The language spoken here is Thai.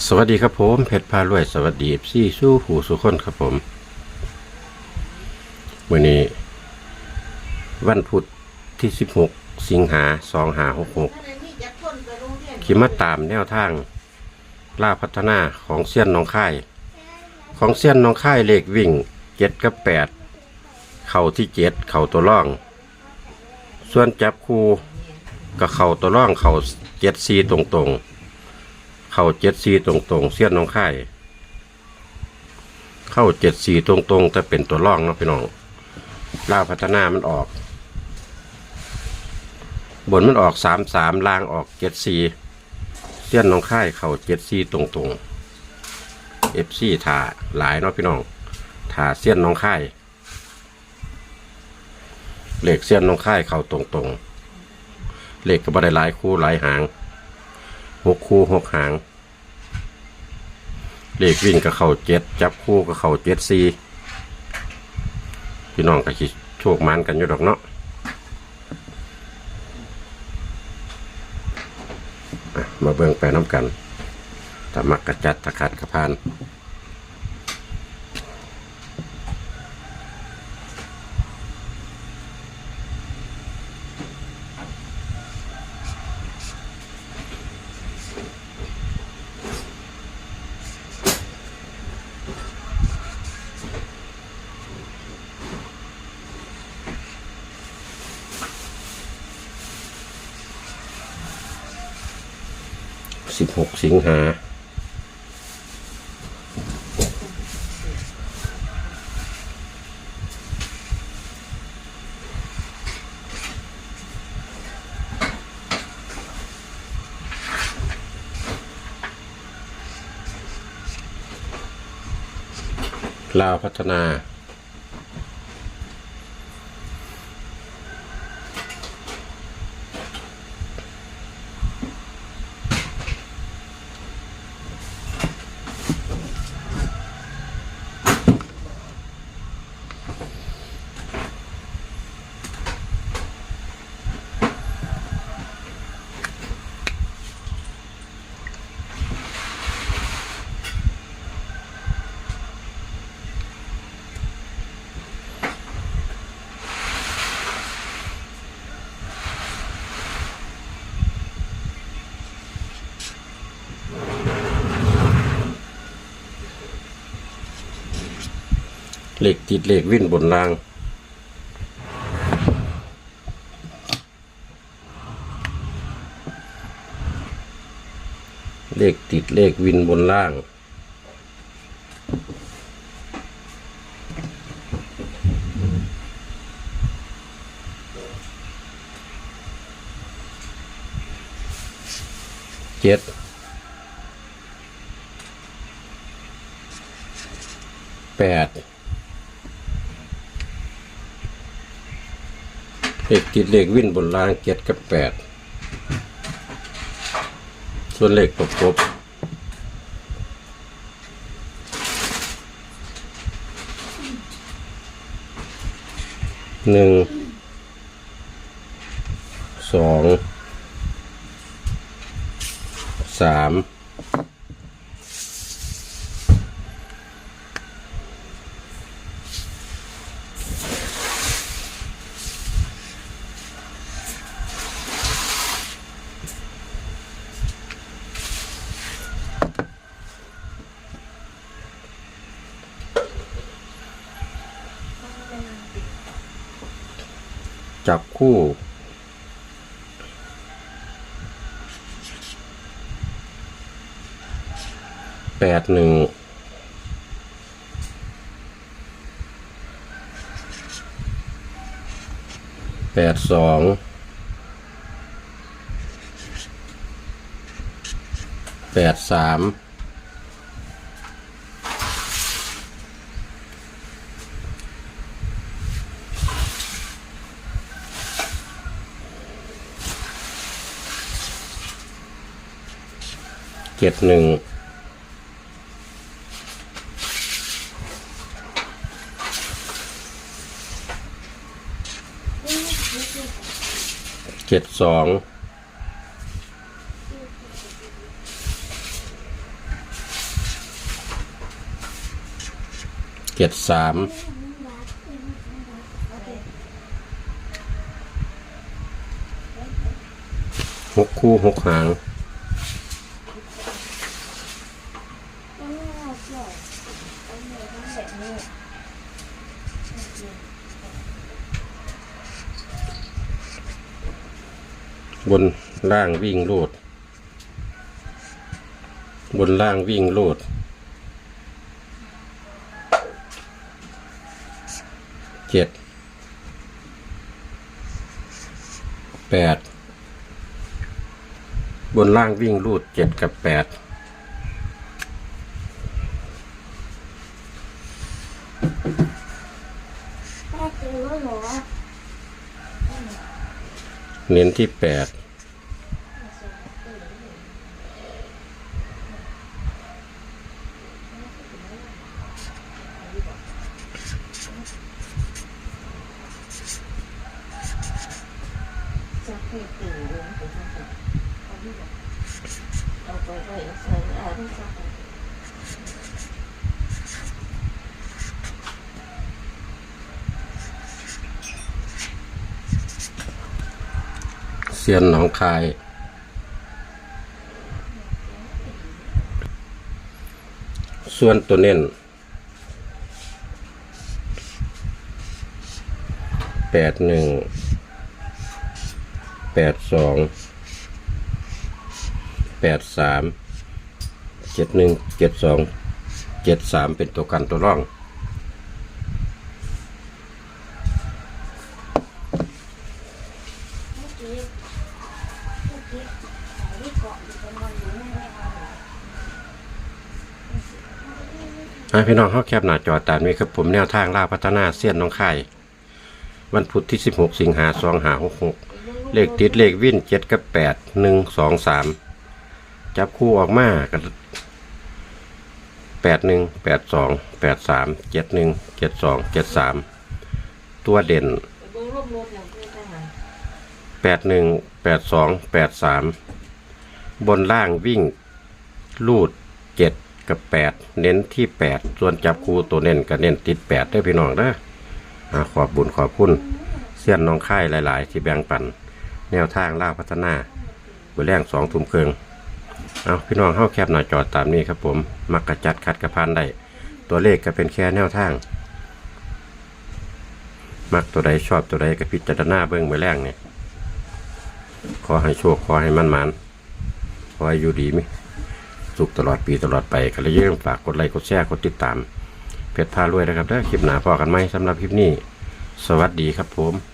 สวัสดีครับผมเพชรพารวย สวัสดีเอฟซีสู้หูสุคนครับผมวันนี้ วันพุธที่ 16 สิงหา2566ขีมาตามแนวทางล่าพัฒนาของเซียนน้องค่าย ของเซียนน้องค่ายเลขวิ่งเจ็ดกับแปดเข่าที่เจ็ดเข่าตัวร่อง ส่วนจับคูกับเข่าตัวร่องเข่าเจ็ดซีตรงๆ เข้าเจ็ดสีตรงๆเสี้ยนน้องค่เข้าเจ็ดสีตรงๆแต่เป็นตัวร่องเนาะพี่น้องล่าพัฒนามันออก บนมันออกสามสามล่างออกเจ็ดสีเสี้ยนน้องค่เข้าเจ็ดสีตรงๆเอฟซีถาหลายเนาะพี่น้องถาเสี้ยนน้องค่เหล็กเสี้ยนน้องค่ายเข้าตรงๆเหล็กก็บ่ได้หลายคู่หลายหาง หกคู่หกหาง เลขวิ่งกับเข่าเจ็ดจับคู่กับเข่าเจ็ดสี่พี่น้องก็ชิโชคมันกันอยู่ดอกเนาะอะมาเบิ่งไปน้ำกันถ้ามักกระจัดตะขัดกระพาน สิบหกสิงหาลาวพัฒนา เหล็กติดเหล็กวิ่นบนราง เลขติดเลขวินบนล่าง เจ็ดแปด เลขติดเลขวินบนล่างเจ็ดกับแปดส่วนเลขประกบหนึ่งสองสาม จับคู่ แปดหนึ่ง แปดสอง แปดสาม เจ็ดหนึ่งเจ็ดสองเจ็ดสามหกคู่หกหาง บนล่างวิ่งโลด บนล่างวิ่งโลด เจ็ด แปด บนล่างวิ่งรูดเจ็ดกับแปดแม่เจอแล้วเหรอ เน้นที่แปด จะให้ตื่นเลยผมทำแบบเอาที่แบบเอาไปไว้ใส่อาที่สัก เซียนหนองคาย ส่วนตัวเน้นแปดหนึ่งแปดสองแปดสามเจ็ดหนึ่งเจ็ดสองเจ็ดสามเป็นตัวกันตัวร่อง เมื่อกี้เมื่อกี้ใส่ที่เกาะอยู่ตรงนั้นอยู่ไม่ไม่เอา อะ พี่น้องเข้าแคบหน้าจอตามนี้ครับผมแนวทางล่าพัฒนาเสี้ยนน้องไข่วันพุธที่ 16 สิงหาสองหาหกหกเลขติดเลขวิ่นเจ็ดกับแปดหนึ่งสองสามจับคู่ออกมากันแปดหนึ่งแปดสองแปดสามเจ็ดหนึ่งเจ็ดสองเจ็ดสามตัวเด่นแปดหนึ่งแปดสองแปดสามบนล่างวิ่ง ลูดเจ็ด กับแปดเน้นที่แปดส่วนจับคู่ตัวเน้นก็เน้นติดแปดได้พี่น้องเด้ออ่าขอบบุญขอบคุณเสี้ยนน้องค่ายหลาย ๆ ที่แบ่งปัน แนวทางล่าพัฒนาเบอร์แรงสองทุ่มครึ่งเอาพี่น้องเข้าแคบหน้าจอดตามนี้ครับผม มักกระจัดคัดกระพานได้ตัวเลขก็เป็นแค่แนวทาง มักตัวใดชอบตัวใดก็พิจารณาเบื้องเบอร์แรงเนี่ยขอให้โชคขอให้มั่นมันขอให้อยู่ดีมิ สุขตลอดปีตลอดไปก็เลยาลืมฝากกดไลค์กดแชร์กดติดตาม เพจพารวยนะครับเด้อคลิปหนาพอกันไหมสำหรับคลิปนี้ สวัสดีครับผม